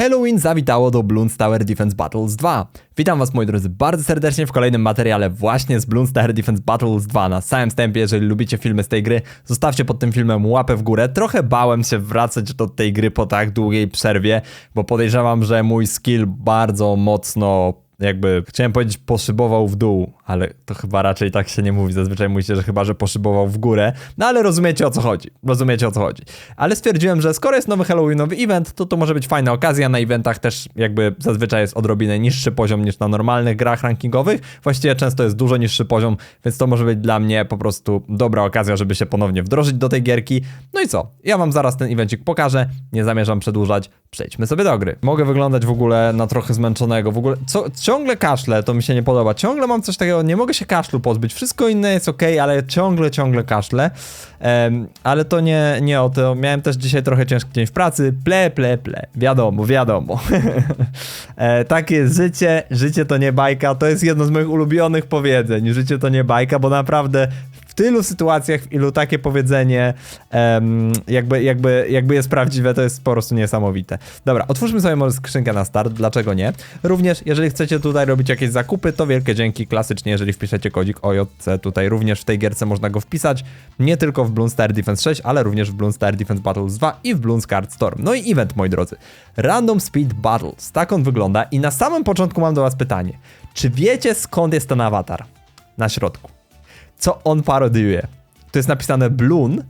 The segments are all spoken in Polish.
Halloween zawitało do Bloons Tower Defense Battles 2. Witam was moi drodzy bardzo serdecznie w kolejnym materiale właśnie z Bloons Tower Defense Battles 2. Na samym wstępie, jeżeli lubicie filmy z tej gry, zostawcie pod tym filmem łapę w górę. Trochę bałem się wracać do tej gry po tak długiej przerwie, bo podejrzewam, że mój skill bardzo mocno jakby, chciałem powiedzieć poszybował w dół, ale to chyba raczej tak się nie mówi. Zazwyczaj mówi się, że chyba, że poszybował w górę. No ale rozumiecie o co chodzi. Rozumiecie o co chodzi. Ale stwierdziłem, że skoro jest nowy Halloweenowy event, to to może być fajna okazja. Na eventach też jakby zazwyczaj jest odrobinę niższy poziom niż na normalnych grach rankingowych. Właściwie często jest dużo niższy poziom, więc to może być dla mnie po prostu dobra okazja, żeby się ponownie wdrożyć do tej gierki. No i co? Ja wam zaraz ten evencik pokażę. Nie zamierzam przedłużać. Przejdźmy sobie do gry. Mogę wyglądać w ogóle na trochę zmęczonego. W ogóle co, ciągle kaszlę, to mi się nie podoba. Ciągle mam coś takiego, nie mogę się kaszlu pozbyć. Wszystko inne jest ok, ale ciągle, ciągle kaszlę. Um, ale to nie, nie o to. Miałem też dzisiaj trochę ciężki dzień w pracy. Ple, ple, ple. Wiadomo, wiadomo. e, takie jest życie. Życie to nie bajka. To jest jedno z moich ulubionych powiedzeń. Życie to nie bajka, bo naprawdę w tylu sytuacjach, w ilu takie powiedzenie um, jakby, jakby, jakby jest prawdziwe, to jest po prostu niesamowite. Dobra, otwórzmy sobie może skrzynkę na start, dlaczego nie? Również, jeżeli chcecie tutaj robić jakieś zakupy, to wielkie dzięki, klasycznie, jeżeli wpiszecie kodzik OJC, tutaj również w tej gierce można go wpisać, nie tylko w Bloons Star Defense 6, ale również w Bloons Star Defense Battles 2 i w Bloons Card Storm. No i event, moi drodzy. Random Speed Battles, tak on wygląda i na samym początku mam do was pytanie. Czy wiecie skąd jest ten awatar? Na środku co on parodiuje. To jest napisane Bloon,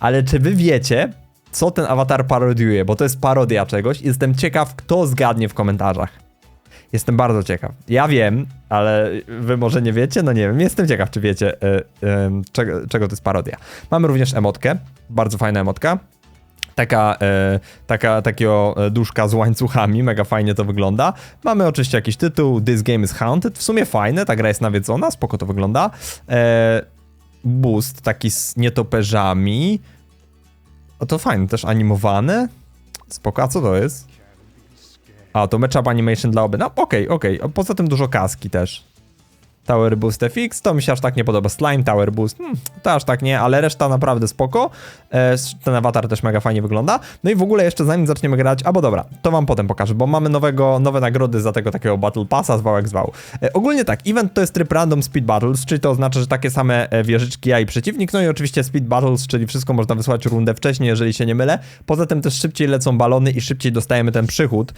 ale czy wy wiecie, co ten awatar parodiuje? Bo to jest parodia czegoś. Jestem ciekaw, kto zgadnie w komentarzach. Jestem bardzo ciekaw. Ja wiem, ale wy może nie wiecie? No nie wiem. Jestem ciekaw, czy wiecie, yy, yy, czego, czego to jest parodia. Mamy również emotkę. Bardzo fajna emotka taka, e, taka, takiego duszka z łańcuchami, mega fajnie to wygląda. Mamy oczywiście jakiś tytuł, This Game is Haunted, w sumie fajne, ta gra jest nawiedzona, spoko to wygląda. E, boost taki z nietoperzami. O to fajne, też animowane. Spoko, a co to jest? A, to matchup animation dla oby. No, okej, okay, okej. Okay. Poza tym dużo kaski też. Tower Boost FX, to mi się aż tak nie podoba. Slime Tower Boost, hmm, to aż tak nie, ale reszta naprawdę spoko. E, ten awatar też mega fajnie wygląda. No i w ogóle jeszcze zanim zaczniemy grać, albo dobra, to wam potem pokażę, bo mamy nowego, nowe nagrody za tego takiego Battle Passa, zwał jak zwał. E, ogólnie tak, event to jest tryb Random Speed Battles, czyli to oznacza, że takie same e, wieżyczki ja i przeciwnik, no i oczywiście Speed Battles, czyli wszystko można wysłać rundę wcześniej, jeżeli się nie mylę. Poza tym też szybciej lecą balony i szybciej dostajemy ten przychód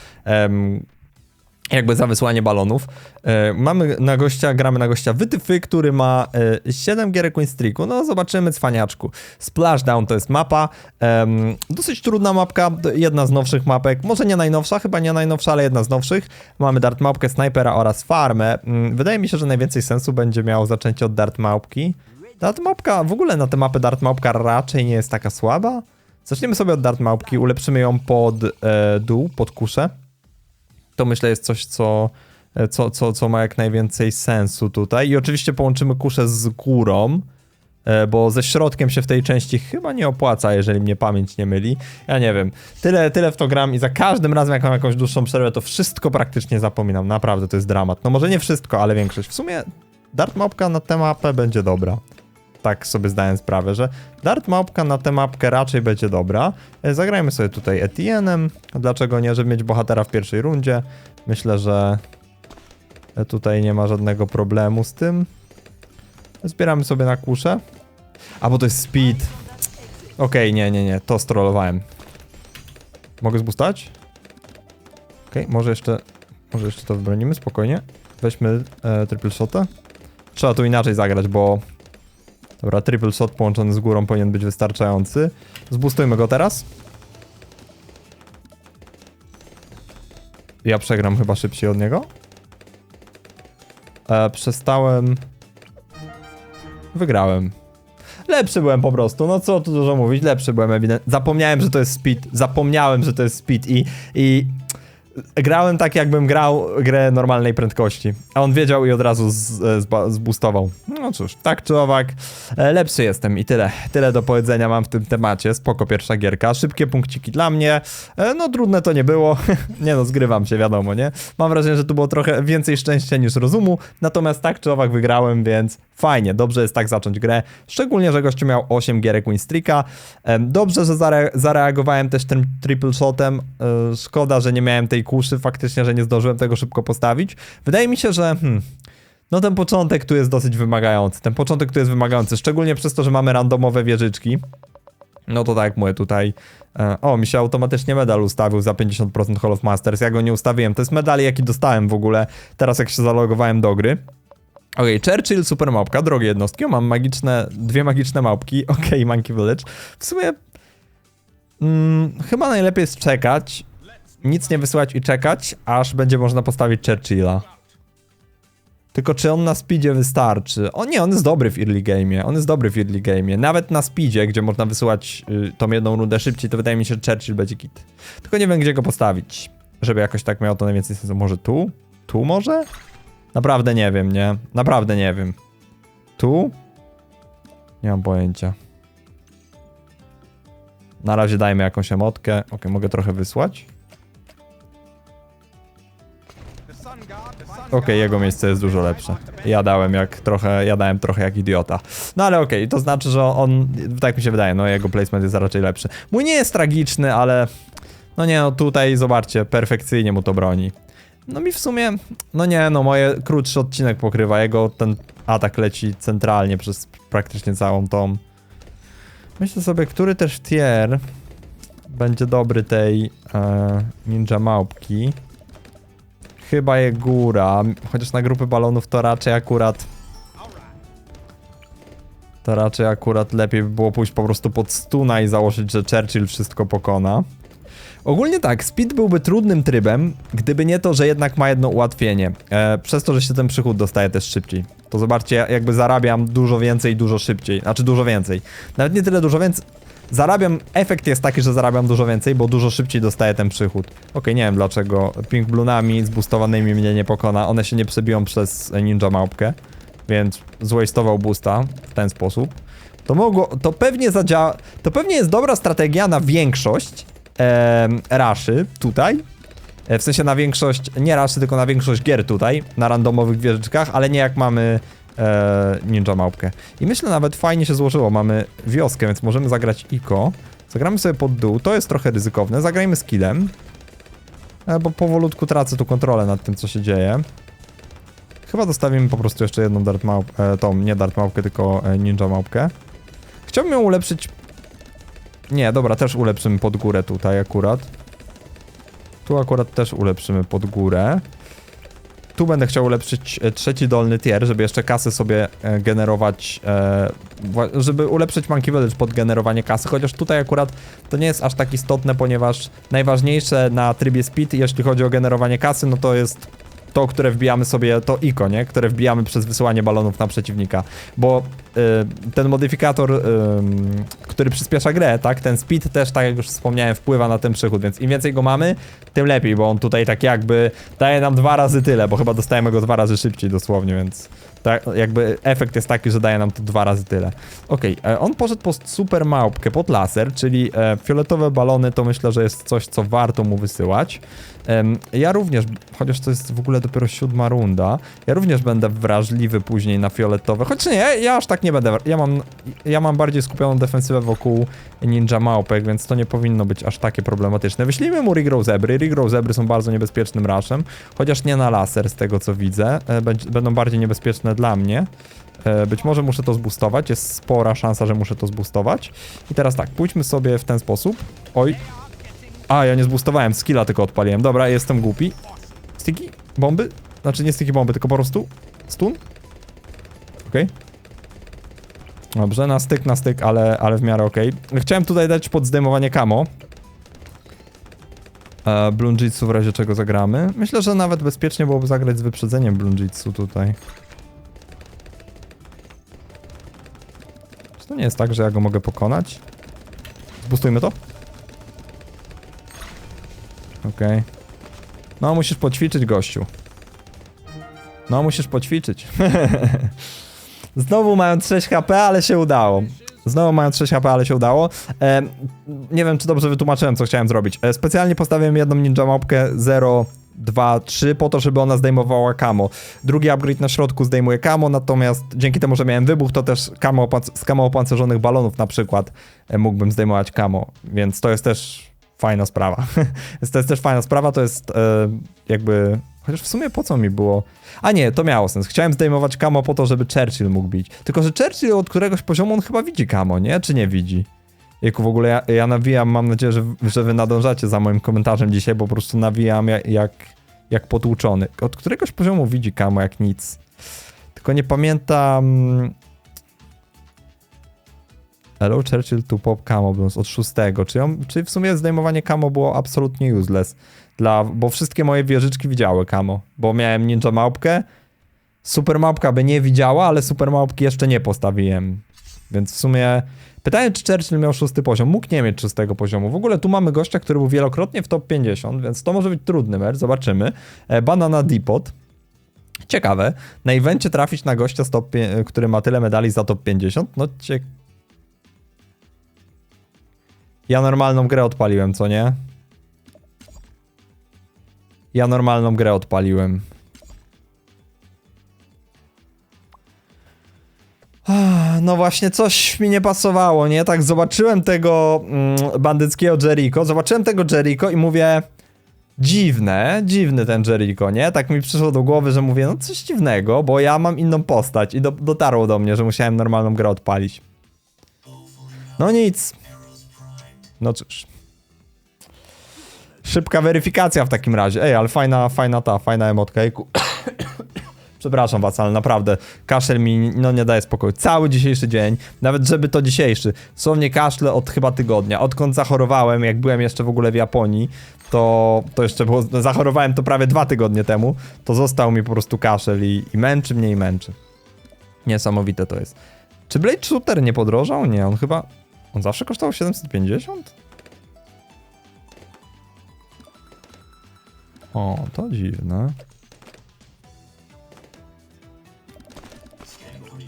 jakby za wysłanie balonów. E, mamy na gościa, gramy na gościa Wytyfy, który ma e, 7 gierek win streaku. No zobaczymy, cwaniaczku. Splashdown to jest mapa. E, dosyć trudna mapka, jedna z nowszych mapek. Może nie najnowsza, chyba nie najnowsza, ale jedna z nowszych. Mamy dart małpkę, snajpera oraz farmę. Mm, wydaje mi się, że najwięcej sensu będzie miało zaczęcie od dart małpki. Dart małpka, w ogóle na te mapy dart małpka raczej nie jest taka słaba. Zaczniemy sobie od dart małpki, ulepszymy ją pod e, dół, pod kuszę to myślę jest coś, co, co, co, co ma jak najwięcej sensu tutaj. I oczywiście połączymy kuszę z górą, e, bo ze środkiem się w tej części chyba nie opłaca, jeżeli mnie pamięć nie myli. Ja nie wiem. Tyle, tyle w to gram i za każdym razem, jak mam jakąś dłuższą przerwę, to wszystko praktycznie zapominam. Naprawdę, to jest dramat. No może nie wszystko, ale większość. W sumie Dart Mapka na tę mapę będzie dobra tak sobie zdałem sprawę, że Dart mapka na tę mapkę raczej będzie dobra. E, zagrajmy sobie tutaj Etienne'em. Dlaczego nie, żeby mieć bohatera w pierwszej rundzie. Myślę, że tutaj nie ma żadnego problemu z tym. Zbieramy sobie na kuszę. A, bo to jest speed. Okej, okay, nie, nie, nie, to strollowałem. Mogę zbustać? Okej, okay, może jeszcze, może jeszcze to wybronimy, spokojnie. Weźmy e, triple shota. Trzeba tu inaczej zagrać, bo Dobra, triple shot połączony z górą powinien być wystarczający. Zbustujmy go teraz. Ja przegram chyba szybciej od niego. E, przestałem... Wygrałem. Lepszy byłem po prostu, no co tu dużo mówić, lepszy byłem ewidentnie. Zapomniałem, że to jest speed, zapomniałem, że to jest speed i... i grałem tak, jakbym grał grę normalnej prędkości. A on wiedział i od razu z, e, zba, zboostował. No cóż, tak czy owak, e, lepszy jestem i tyle. Tyle do powiedzenia mam w tym temacie. Spoko pierwsza gierka. Szybkie punkciki dla mnie. E, no trudne to nie było. nie no, zgrywam się, wiadomo, nie? Mam wrażenie, że tu było trochę więcej szczęścia niż rozumu. Natomiast tak czy owak wygrałem, więc fajnie. Dobrze jest tak zacząć grę. Szczególnie, że gościu miał 8 gierek winstreaka. Em, Dobrze, że zare zareagowałem też tym triple shotem. E, Szkoda, że nie miałem tej kuszy, faktycznie, że nie zdążyłem tego szybko postawić. Wydaje mi się, że hmm, no ten początek tu jest dosyć wymagający. Ten początek tu jest wymagający, szczególnie przez to, że mamy randomowe wieżyczki. No to tak mówię tutaj. e, O, mi się automatycznie medal ustawił za 50% Hall of Masters. Ja go nie ustawiłem. To jest medal, jaki dostałem w ogóle teraz, jak się zalogowałem do gry. Okej, Churchill, super małpka, drogie jednostki. O, mam magiczne, dwie magiczne małpki. Okej, Monkey Village. W sumie mm, chyba najlepiej jest czekać, nic nie wysyłać i czekać, aż będzie można postawić Churchilla. Tylko czy on na speedzie wystarczy? O nie, on jest dobry w early game'ie, on jest dobry w early game'ie. Nawet na speedzie, gdzie można wysyłać y, tą jedną rundę szybciej, to wydaje mi się, że Churchill będzie git. Tylko nie wiem, gdzie go postawić, żeby jakoś tak miało to najwięcej sensu. Może tu? Tu może? Naprawdę nie wiem, nie? Naprawdę nie wiem. Tu? Nie mam pojęcia. Na razie dajmy jakąś emotkę. Ok, mogę trochę wysłać. Okej, jego miejsce jest dużo lepsze. Ja dałem jak trochę, ja dałem trochę jak idiota. No ale okej, to znaczy, że on, tak mi się wydaje, no jego placement jest raczej lepszy. Mój nie jest tragiczny, ale no nie, no tutaj zobaczcie, perfekcyjnie mu to broni. No mi w sumie, no nie, no moje krótszy odcinek pokrywa, jego ten atak leci centralnie przez praktycznie całą tą. Myślę sobie, który też tier będzie dobry tej e, ninja małpki. Chyba je góra, chociaż na grupy balonów to raczej akurat... To raczej akurat lepiej by było pójść po prostu pod stuna i założyć, że Churchill wszystko pokona. Ogólnie tak, speed byłby trudnym trybem, gdyby nie to, że jednak ma jedno ułatwienie. E, przez to, że się ten przychód dostaje też szybciej. To zobaczcie, ja jakby zarabiam dużo więcej, dużo szybciej. Znaczy dużo więcej. Nawet nie tyle dużo więcej. Zarabiam, efekt jest taki, że zarabiam dużo więcej, bo dużo szybciej dostaję ten przychód. Okej, nie wiem dlaczego. Pink Bloonami zboostowanymi mnie nie pokona. One się nie przebiją przez Ninja Małpkę, więc zwastował boosta w ten sposób. To mogło, to pewnie zadziała, to pewnie jest dobra strategia na większość em, raszy tutaj. E, W sensie na większość, nie raszy, tylko na większość gier tutaj, na randomowych wieżyczkach, ale nie jak mamy e, Ninja Małpkę. I myślę nawet fajnie się złożyło, mamy wioskę, więc możemy zagrać Iko. Zagramy sobie pod dół, to jest trochę ryzykowne, zagrajmy z killem. E, bo powolutku tracę tu kontrolę nad tym, co się dzieje. Chyba dostawimy po prostu jeszcze jedną dart małpkę, e, tą, nie dart małpkę, tylko e, ninja małpkę. Chciałbym ją ulepszyć... Nie, dobra, też ulepszymy pod górę tutaj akurat. Tu akurat też ulepszymy pod górę. Tu będę chciał ulepszyć e, trzeci dolny tier, żeby jeszcze kasy sobie e, generować, e, żeby ulepszyć Monkey Village pod generowanie kasy, chociaż tutaj akurat to nie jest aż tak istotne, ponieważ najważniejsze na trybie speed, jeśli chodzi o generowanie kasy, no to jest to, które wbijamy sobie, to ICO, nie? Które wbijamy przez wysyłanie balonów na przeciwnika, bo y, ten modyfikator, ym, który przyspiesza grę, tak? Ten speed też, tak jak już wspomniałem, wpływa na ten przychód, więc im więcej go mamy, tym lepiej, bo on tutaj tak jakby daje nam dwa razy tyle, bo chyba dostajemy go dwa razy szybciej dosłownie, więc tak, jakby efekt jest taki, że daje nam to dwa razy tyle. Okej, e, on poszedł po super małpkę, pod laser, czyli e, fioletowe balony to myślę, że jest coś, co warto mu wysyłać. Ja również, chociaż to jest w ogóle dopiero siódma runda, ja również będę wrażliwy później na fioletowe, choć nie, ja, aż tak nie będę, ja mam, ja mam bardziej skupioną defensywę wokół ninja małpek, więc to nie powinno być aż takie problematyczne. Wyślijmy mu Regrow Zebry, Regrow Zebry są bardzo niebezpiecznym rashem, chociaż nie na laser z tego co widzę, e, będą bardziej niebezpieczne dla mnie. E, Być może muszę to zboostować, jest spora szansa, że muszę to zboostować. I teraz tak, pójdźmy sobie w ten sposób. Oj. A, ja nie zboostowałem, skilla tylko odpaliłem. Dobra, jestem głupi. Sticky? Bomby? Znaczy nie sticky bomby, tylko po prostu stun? Okej. Dobrze, na styk, na styk, ale, ale w miarę okej. Chciałem tutaj dać pod zdejmowanie camo. E, Blunjitsu w razie czego zagramy. Myślę, że nawet bezpiecznie byłoby zagrać z wyprzedzeniem Blunjitsu tutaj. Czy to nie jest tak, że ja go mogę pokonać? Zbustujmy to? Okej. No, musisz poćwiczyć, gościu. No, musisz poćwiczyć. Znowu mając 6 HP, ale się udało. Znowu mając 6 HP, ale się udało. E, nie wiem, czy dobrze wytłumaczyłem, co chciałem zrobić. E, specjalnie postawiłem jedną ninja małpkę 0, 2, 3 po to, żeby ona zdejmowała kamo. Drugi upgrade na środku zdejmuje kamo, natomiast dzięki temu, że miałem wybuch, to też kamo z kamo opancerzonych balonów na przykład e, mógłbym zdejmować kamo, więc to jest też fajna sprawa. Więc to jest też fajna sprawa, to jest e, jakby... Chociaż w sumie po co mi było? A nie, to miało sens. Chciałem zdejmować kamo po to, żeby Churchill mógł bić. Tylko, że Churchill od któregoś poziomu on chyba widzi kamo, nie? Czy nie widzi? Jaku w ogóle ja, ja nawijam, mam nadzieję, że, że wy nadążacie za moim komentarzem dzisiaj, bo po prostu nawijam jak, jak, jak potłuczony. Od któregoś poziomu widzi kamo jak nic. Tylko nie pamiętam... Hello Churchill to pop camo blues od szóstego. Czy, ją, czy w sumie zdejmowanie camo było absolutnie useless? Dla, bo wszystkie moje wieżyczki widziały camo. Bo miałem ninja małpkę. Super małpka by nie widziała, ale super małpki jeszcze nie postawiłem. Więc w sumie pytanie, czy Churchill miał szósty poziom. Mógł nie mieć szóstego poziomu. W ogóle tu mamy gościa, który był wielokrotnie w top 50, więc to może być trudny mecz. Zobaczymy. E, Banana Depot. Ciekawe. Na evencie trafić na gościa, z top, pie- który ma tyle medali za top 50. No cie... Ja normalną grę odpaliłem, co nie? Ja normalną grę odpaliłem. Ah, No właśnie, coś mi nie pasowało, nie? Tak zobaczyłem tego mm, bandyckiego Jericho, zobaczyłem tego Jericho i mówię... Dziwne, dziwny ten Jericho, nie? Tak mi przyszło do głowy, że mówię, no coś dziwnego, bo ja mam inną postać i do, dotarło do mnie, że musiałem normalną grę odpalić. No nic. No cóż. Szybka weryfikacja w takim razie. Ej, ale fajna, fajna ta, fajna emotka. Ejku. Przepraszam was, ale naprawdę kaszel mi no nie daje spokoju. Cały dzisiejszy dzień, nawet żeby to dzisiejszy, słownie kaszle od chyba tygodnia. Odkąd zachorowałem, jak byłem jeszcze w ogóle w Japonii, to, to jeszcze było, zachorowałem to prawie dwa tygodnie temu, to został mi po prostu kaszel i, i męczy mnie i męczy. Niesamowite to jest. Czy Blade Shooter nie podrożał? Nie, on chyba, on zawsze kosztował 750? O, to dziwne.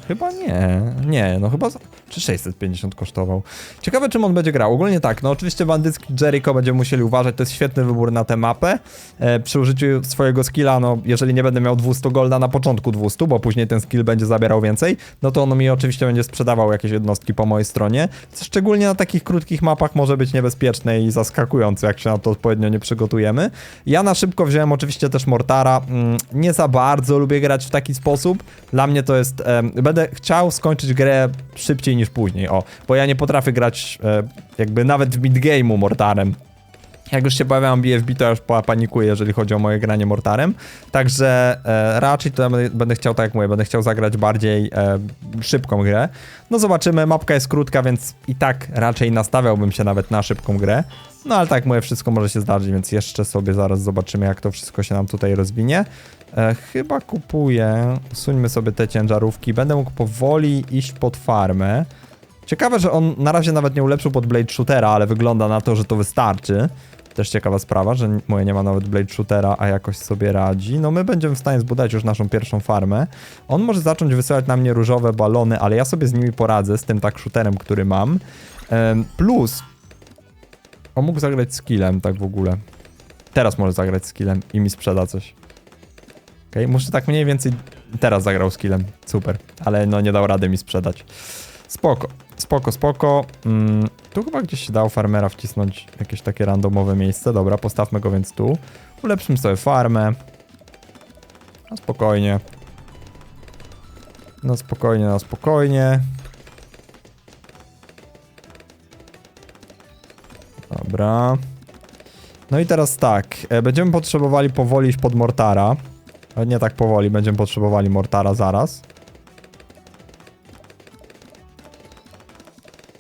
Chyba nie, nie, no chyba. Czy 650 kosztował? Ciekawe, czym on będzie grał. Ogólnie tak, no oczywiście bandycki Jericho będziemy musieli uważać, to jest świetny wybór na tę mapę. E, przy użyciu swojego skilla, no jeżeli nie będę miał 200 golda na początku 200, bo później ten skill będzie zabierał więcej, no to on mi oczywiście będzie sprzedawał jakieś jednostki po mojej stronie. Co szczególnie na takich krótkich mapach może być niebezpieczne i zaskakujące, jak się na to odpowiednio nie przygotujemy. Ja na szybko wziąłem oczywiście też Mortara. Mm, Nie za bardzo lubię grać w taki sposób. Dla mnie to jest. em, Będę chciał skończyć grę szybciej niż później, o, bo ja nie potrafię grać e, jakby nawet w midgame'u Mortarem. Jak już się pojawiam BFB, to ja już pa- panikuję, jeżeli chodzi o moje granie Mortarem. Także e, raczej to ja będę, chciał, tak jak mówię, będę chciał zagrać bardziej e, szybką grę. No zobaczymy, mapka jest krótka, więc i tak raczej nastawiałbym się nawet na szybką grę. No ale tak mówię, wszystko może się zdarzyć, więc jeszcze sobie zaraz zobaczymy, jak to wszystko się nam tutaj rozwinie. E, chyba kupuję, usuńmy sobie te ciężarówki, będę mógł powoli iść pod farmę. Ciekawe, że on na razie nawet nie ulepszył pod Blade Shootera, ale wygląda na to, że to wystarczy. Też ciekawa sprawa, że moje nie ma nawet Blade Shootera, a jakoś sobie radzi. No my będziemy w stanie zbudować już naszą pierwszą farmę. On może zacząć wysyłać na mnie różowe balony, ale ja sobie z nimi poradzę, z tym tak shooterem, który mam. Plus, on mógł zagrać skillem tak w ogóle. Teraz może zagrać skillem i mi sprzeda coś. Okej, muszę tak mniej więcej... Teraz zagrał skillem, super. Ale no nie dał rady mi sprzedać. Spoko, spoko, spoko. Mm, tu chyba gdzieś się dało farmera wcisnąć jakieś takie randomowe miejsce. Dobra, postawmy go więc tu. Ulepszymy sobie farmę. No spokojnie. No spokojnie, no spokojnie. Dobra. No i teraz tak, e, będziemy potrzebowali powoli iść pod Mortara. Nie tak powoli, będziemy potrzebowali Mortara zaraz.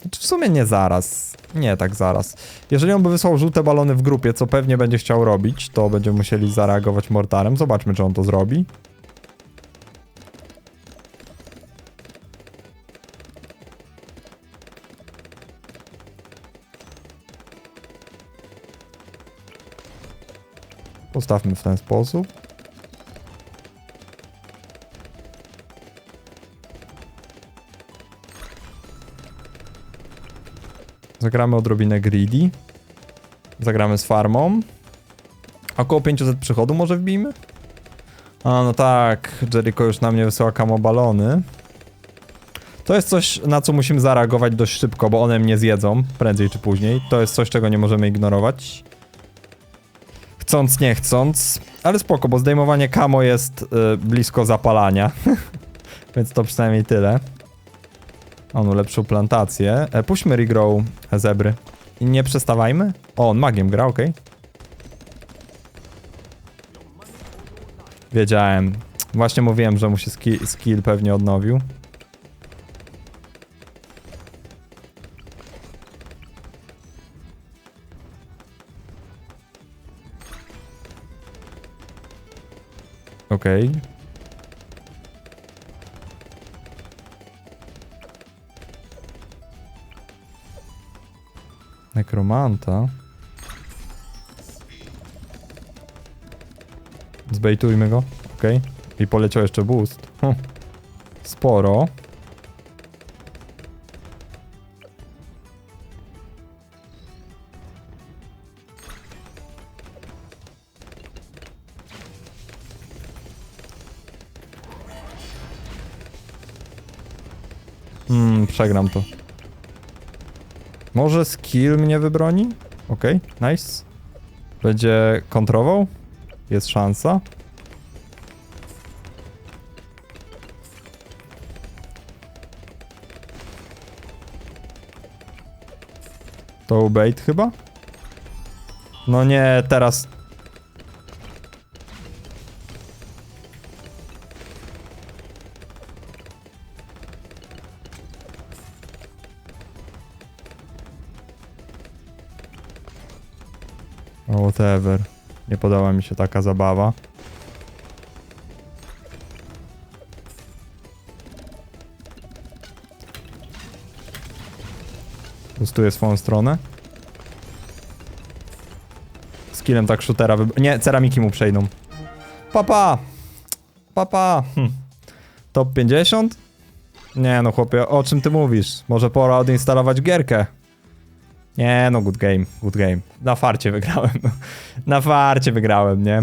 Znaczy w sumie nie zaraz. Nie tak zaraz. Jeżeli on by wysłał żółte balony w grupie, co pewnie będzie chciał robić, to będziemy musieli zareagować mortarem. Zobaczmy, czy on to zrobi. Postawmy w ten sposób. Zagramy odrobinę greedy. Zagramy z farmą. Około 500 przychodu może wbijmy? A no tak, Jericho już na mnie wysyła kamobalony. To jest coś, na co musimy zareagować dość szybko, bo one mnie zjedzą, prędzej czy później. To jest coś, czego nie możemy ignorować. Chcąc, nie chcąc. Ale spoko, bo zdejmowanie kamo jest y, blisko zapalania. Więc to przynajmniej tyle. On ulepszył plantację. E, puśćmy regrow zebry. I nie przestawajmy. O, on magiem gra, okej. Wiedziałem. Właśnie mówiłem, że mu się skill, skill pewnie odnowił. Okej. Nekromanta. Zbejtujmy go. Okej. I poleciał jeszcze boost. Hm. Sporo. Hmm, przegram to. Może skill mnie wybroni? Okej, nice. Będzie kontrował? Jest szansa. To bait chyba? No nie, teraz... Whatever. Nie podoba mi się taka zabawa. Boostuje swoją stronę. Skillem tak shootera wyb- Nie, ceramiki mu przejdą. Papa! Papa! Hm. Top 50? Nie no chłopie, o czym ty mówisz? Może pora odinstalować gierkę? Nie no, good game, good game. Na farcie wygrałem. Na farcie wygrałem, nie?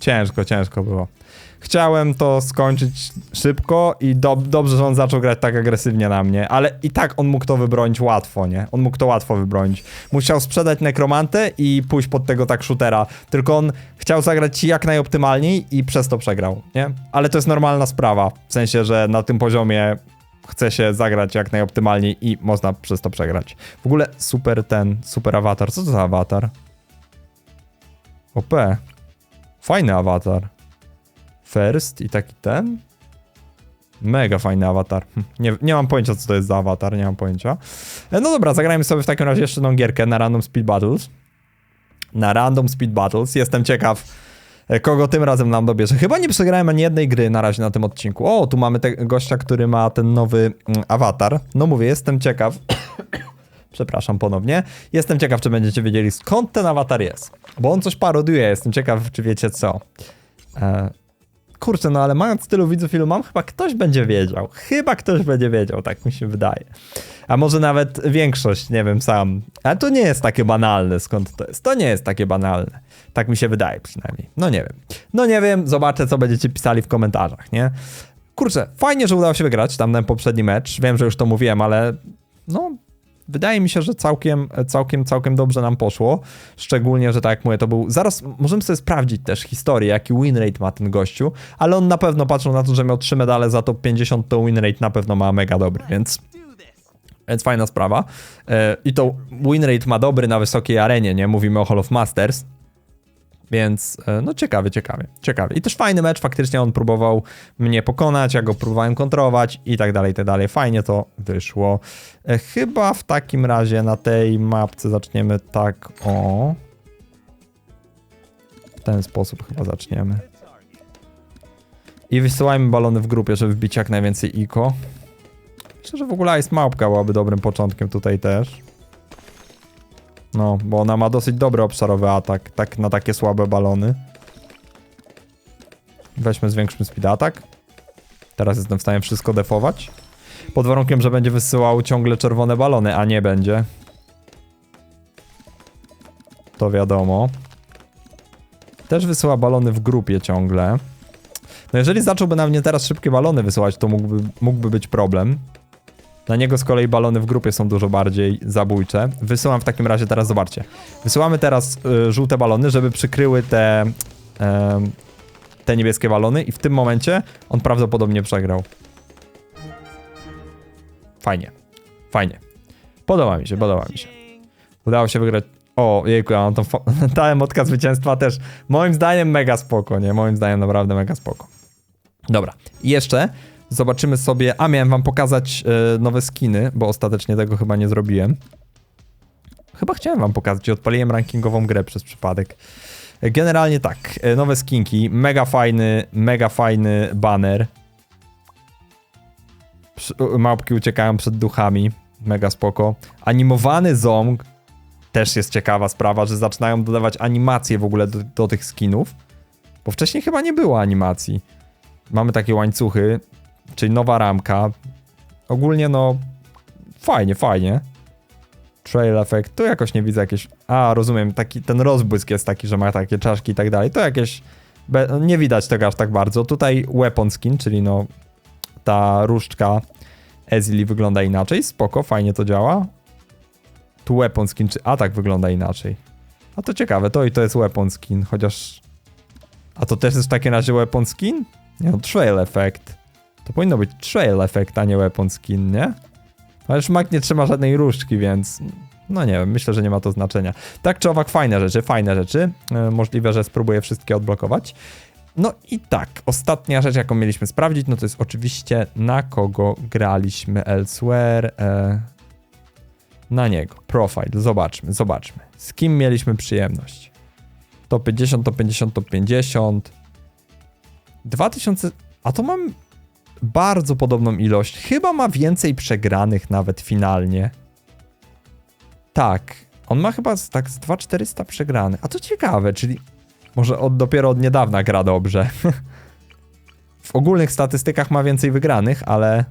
Ciężko, ciężko było. Chciałem to skończyć szybko i dob- dobrze, że on zaczął grać tak agresywnie na mnie, ale i tak on mógł to wybronić łatwo, nie? On mógł to łatwo wybronić. Musiał sprzedać nekromantę i pójść pod tego tak shootera, tylko on chciał zagrać jak najoptymalniej i przez to przegrał, nie? Ale to jest normalna sprawa, w sensie, że na tym poziomie chce się zagrać jak najoptymalniej i można przez to przegrać. W ogóle super ten, super awatar. Co to za awatar? OP. Fajny awatar. First i taki ten. Mega fajny awatar. Hm, Nie, nie mam pojęcia, co to jest za awatar, nie mam pojęcia. E, No dobra, zagrajmy sobie w takim razie jeszcze tą gierkę na Random Speed Battles. Na Random Speed Battles. Jestem ciekaw, kogo tym razem nam dobierze. Chyba nie przegrałem ani jednej gry na razie na tym odcinku. O, tu mamy tego gościa, który ma ten nowy mm, awatar. No mówię, jestem ciekaw. Przepraszam ponownie. Jestem ciekaw, czy będziecie wiedzieli skąd ten awatar jest. Bo on coś parodiuje, jestem ciekaw, czy wiecie co. E, kurczę, no ale mając tylu widzów, ilu mam, chyba ktoś będzie wiedział. Chyba ktoś będzie wiedział, tak mi się wydaje. A może nawet większość, nie wiem sam. Ale to nie jest takie banalne, skąd to jest. To nie jest takie banalne. Tak mi się wydaje przynajmniej. No nie wiem. No nie wiem, zobaczę, co będziecie pisali w komentarzach, nie? Kurczę, fajnie, że udało się wygrać tam ten poprzedni mecz. Wiem, że już to mówiłem, ale no, wydaje mi się, że całkiem, całkiem, całkiem dobrze nam poszło. Szczególnie, że tak jak mówię, to był. Zaraz możemy sobie sprawdzić też historię, jaki win rate ma ten gościu, ale on na pewno patrząc na to, że miał 3 medale za top 50, to win rate na pewno ma mega dobry, więc. Więc fajna sprawa. E, I to win rate ma dobry na wysokiej arenie, nie? Mówimy o Hall of Masters. Więc e, no ciekawy, ciekawy, ciekawy. I też fajny mecz, faktycznie on próbował mnie pokonać, ja go próbowałem kontrować i tak dalej, i tak dalej. Fajnie to wyszło. E, Chyba w takim razie na tej mapce zaczniemy tak o... W ten sposób chyba zaczniemy. I wysyłajmy balony w grupie, żeby wbić jak najwięcej iko. Myślę, że w ogóle jest małpka byłaby dobrym początkiem tutaj też. No, bo ona ma dosyć dobry obszarowy atak, tak na takie słabe balony. Weźmy zwiększmy speed attack. Teraz jestem w stanie wszystko defować. Pod warunkiem, że będzie wysyłał ciągle czerwone balony, a nie będzie. To wiadomo. Też wysyła balony w grupie ciągle. No jeżeli zacząłby na mnie teraz szybkie balony wysyłać, to mógłby, mógłby być problem. Na niego z kolei balony w grupie są dużo bardziej zabójcze. Wysyłam w takim razie teraz, zobaczcie. Wysyłamy teraz y, żółte balony, żeby przykryły te, em, te niebieskie balony i w tym momencie on prawdopodobnie przegrał. Fajnie. Fajnie. Podoba mi się, podoba mi się. Udało się wygrać. O, jejku, ja mam tą ta emotka zwycięstwa też. Moim zdaniem mega spoko, nie? Moim zdaniem naprawdę mega spoko. Dobra, i jeszcze zobaczymy sobie. A miałem wam pokazać e, nowe skiny, bo ostatecznie tego chyba nie zrobiłem. Chyba chciałem wam pokazać odpaliłem rankingową grę przez przypadek. E, Generalnie tak, e, nowe skinki, mega fajny, mega fajny banner. Małpki uciekają przed duchami, mega spoko. Animowany ząg, też jest ciekawa sprawa, że zaczynają dodawać animacje w ogóle do, do tych skinów, bo wcześniej chyba nie było animacji. Mamy takie łańcuchy, czyli nowa ramka. Ogólnie no fajnie, fajnie. Trail effect, tu jakoś nie widzę jakieś... A, rozumiem, taki, ten rozbłysk jest taki, że ma takie czaszki i tak dalej. To jakieś... Be... Nie widać tego aż tak bardzo. Tutaj weapon skin, czyli no ta różdżka Ezili wygląda inaczej. Spoko, fajnie to działa. Tu weapon skin, czy atak wygląda inaczej. A to ciekawe, to i to jest weapon skin, chociaż... A to też jest w takim razie weapon skin? Nie no, trail effect. To powinno być trail effect, a nie weapon skin, nie? Ale szmak nie trzyma żadnej różdżki, więc... No nie wiem, myślę, że nie ma to znaczenia. Tak czy owak, fajne rzeczy, fajne rzeczy. E, możliwe, że spróbuję wszystkie odblokować. No i tak, ostatnia rzecz, jaką mieliśmy sprawdzić, no to jest oczywiście na kogo graliśmy elsewhere. E, na niego. Profile. Zobaczmy, zobaczmy. Z kim mieliśmy przyjemność? To 50, to 50, to 50. 2000. A to mam bardzo podobną ilość. Chyba ma więcej przegranych nawet finalnie. Tak. On ma chyba z, tak z 2400 przegranych. A to ciekawe, czyli może od, dopiero od niedawna gra dobrze. w ogólnych statystykach ma więcej wygranych, ale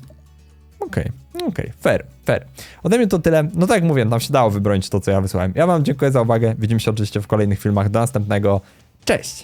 Okej, okej, fair, fair. Ode mnie to tyle. No tak jak mówię, tam się dało wybronić to, co ja wysłałem. Ja wam dziękuję za uwagę. Widzimy się oczywiście w kolejnych filmach. Do następnego. Cześć!